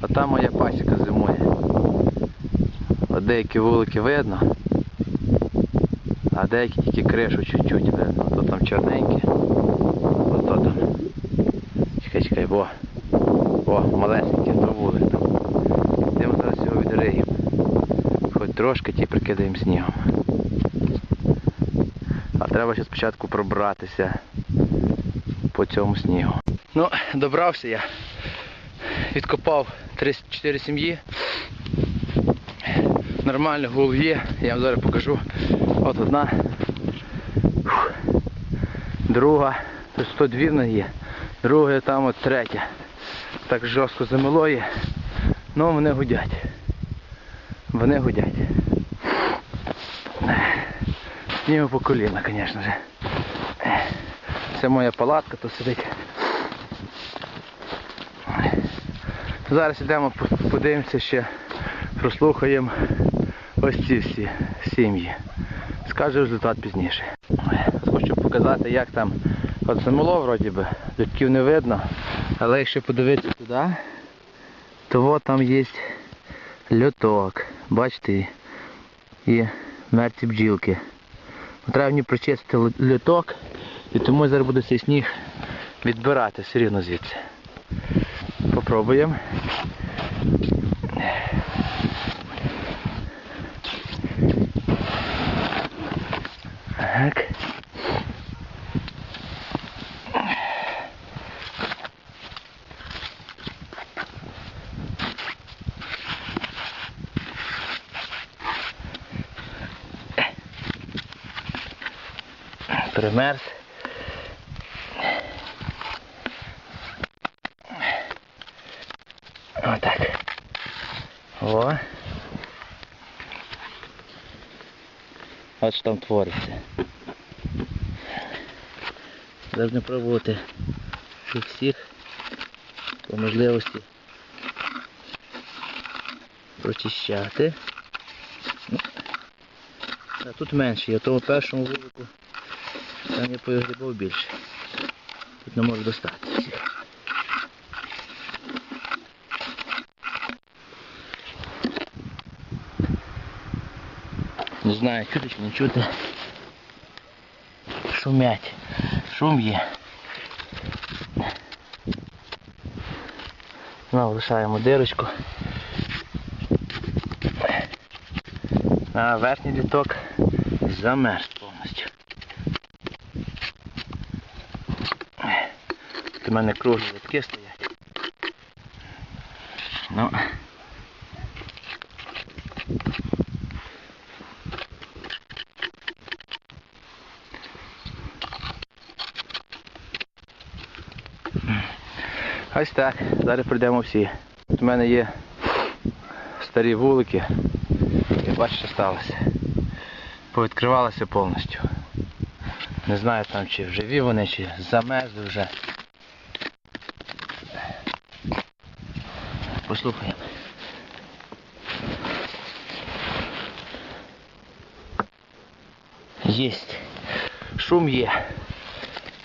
А там моя пасіка зимує. От деякі вулики видно, а деякі тільки кришу чуть-чуть видно. Ото там чорненьке. Ото там. Чекай, чекай, во. О, малесенький, то вулик там. Йдемо зараз його відриємо. Хоч трошки ті прикидаємо снігом. А треба ще спочатку пробратися по цьому снігу. Ну, добрався я. Відкопав 34 сім'ї. Нормально гул є, я вам зараз покажу. От одна. Друга. Тут 102 в неї є. Друга там от третя. Так жорстко замило є. Ну вони гудять. Вони гудять. Снігу по коліна, звісно ж. Це моя палатка тут сидить. Зараз йдемо, подивимося ще, прослухаємо ось ці всі сім'ї. Скажу результат пізніше. Хочу показати, як там от вроді би, людків не видно, але якщо подивитися туди, то от там є льоток. Бачите? і- мертві бджілки. Треба мені прочистити льоток, і тому зараз буду цей сніг відбирати все рівно звідси. Попробуємо. Так. Примерз. Отак. О. От що там твориться. Должны пробувати всіх всіх по можливості прочищати. Ну, А тут менше, я тому першому вулику там я погрібав більше. Тут не можу достати Не знаю, чути чи не чути. Шумять. Шум є. Знову лишаємо дирочку. А верхній літок замерз повністю. Тут у мене круглі літки стоять. Ну. Ось так. Зараз прийдемо всі. Тут у мене є старі вулики. І бачите, що сталося. Повідкривалося повністю. Не знаю там чи живі вони, чи замерзли вже. Послухаємо. Есть. Шум є.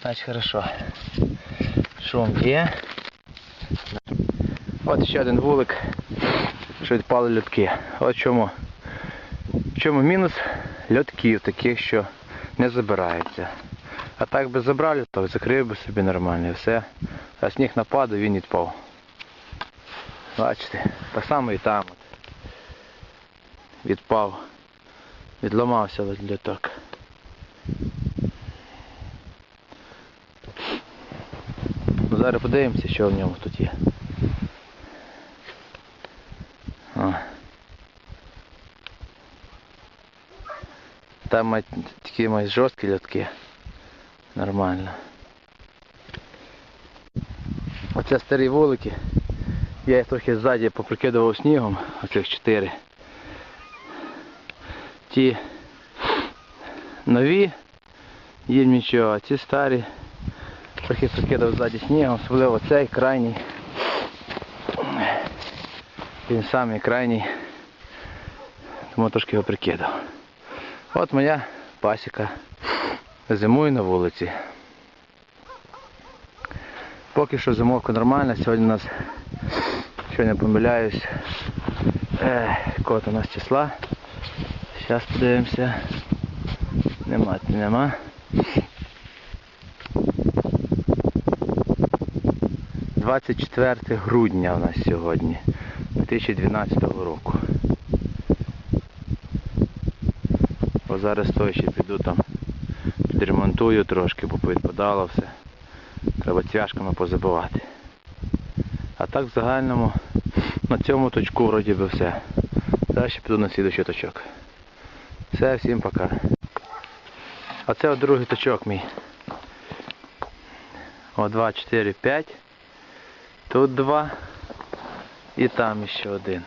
Значить хорошо. Шум є. От ще один вулик, що відпали льотки. От чому. В чому мінус льотків, таких, що не забираються. А так би забрали, то закрив би собі нормально і все. А сніг нападав, він відпав. Бачите, так само і там. Відпав. Відламався льоток. Зараз подивимося, що в ньому тут є. О. Там такі мають жорсткі льотки. Нормально. Оце старі вулики. Я їх трохи ззаді поприкидував снігом, оцих чотири. Ті нові, їм нічого, а ці старі трохи прикидав ззаді снігом, особливо цей крайній. Він самий крайній, тому трошки його прикидав. От моя пасіка. Зимую на вулиці. Поки що зимовка нормальна, сьогодні у нас Якщо не помиляюсь, е, код у нас числа. Зараз подивимося. Нема, нема. 24 грудня у нас сьогодні 2012 року. Бо зараз то ще піду там підремонтую трошки, бо повідпадало все. Треба цвяшками позабивати. А так в загальному на цьому точку вроді би все. Далі піду на слідуючий точок. Все, всім пока. А це другий точок мій. О, 2, 4, 5. Тут два. І там ще один.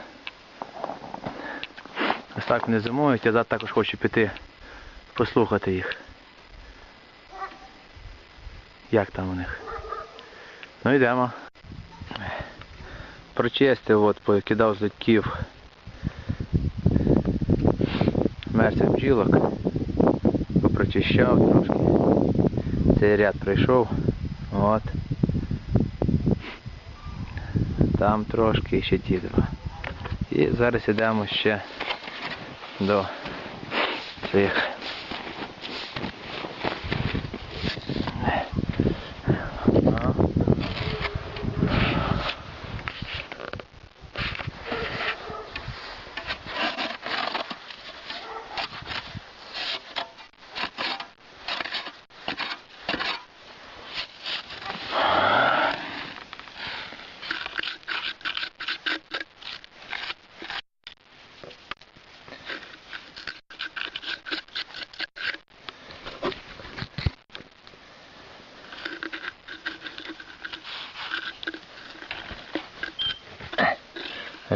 Ось так вони зимують, я також хочу піти послухати їх. Як там у них? Ну йдемо. Прочистив, от, покидав з литків мертвих бджілок. Попрочищав трошки. Цей ряд пройшов. От. Там трошки ще ті два. І зараз йдемо ще до цих.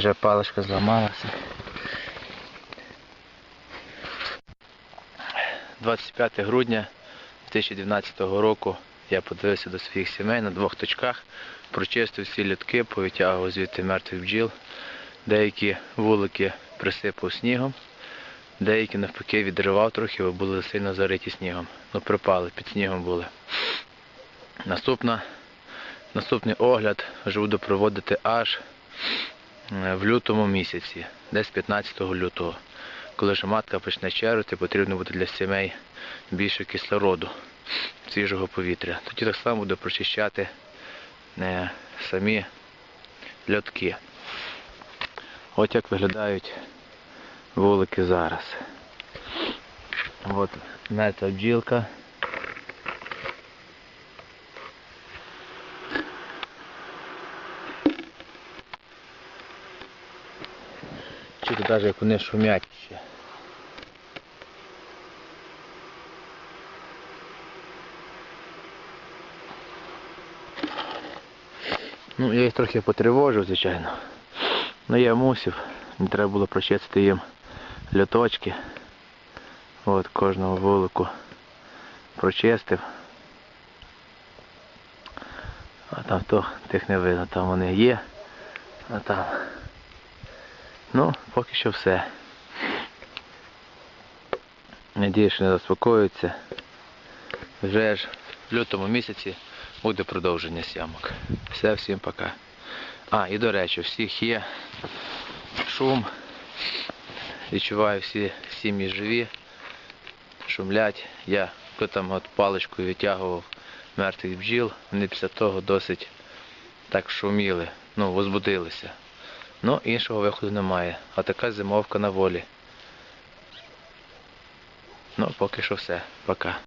Вже паличка зламалася. 25 грудня 2012 року я подивився до своїх сімей на двох точках, прочистив всі літки, повитягував звідти мертвих бджіл. Деякі вулики присипав снігом, деякі навпаки відривав трохи, бо були сильно зариті снігом. Ну припали, під снігом були. Наступна, наступний огляд вже буду проводити аж в лютому місяці, десь 15 лютого. Коли ж матка почне червити, потрібно буде для сімей більше кислороду, свіжого повітря. Тоді так само буду прочищати е, самі льотки. От як виглядають вулики зараз. От мертва бджілка. Чути навіть як вони шумять ще. Ну, я їх трохи потривожив, звичайно. Ну я мусив. Мені треба було прочистити їм льоточки. От кожного вулику прочистив. А там то тих не видно, там вони є. А там. Ну, поки що все. Надіюсь, що не заспокоються. Вже ж в лютому місяці буде продовження сямок. Все, всім пока. А, і до речі, всіх є шум. Відчуваю всі сім'ї живі, шумлять. Я коли там от паличкою витягував мертвих бджіл, вони після того досить так шуміли, ну, возбудилися. Ну, іншого виходу немає. А така зимовка на волі. Ну, поки що все. Пока.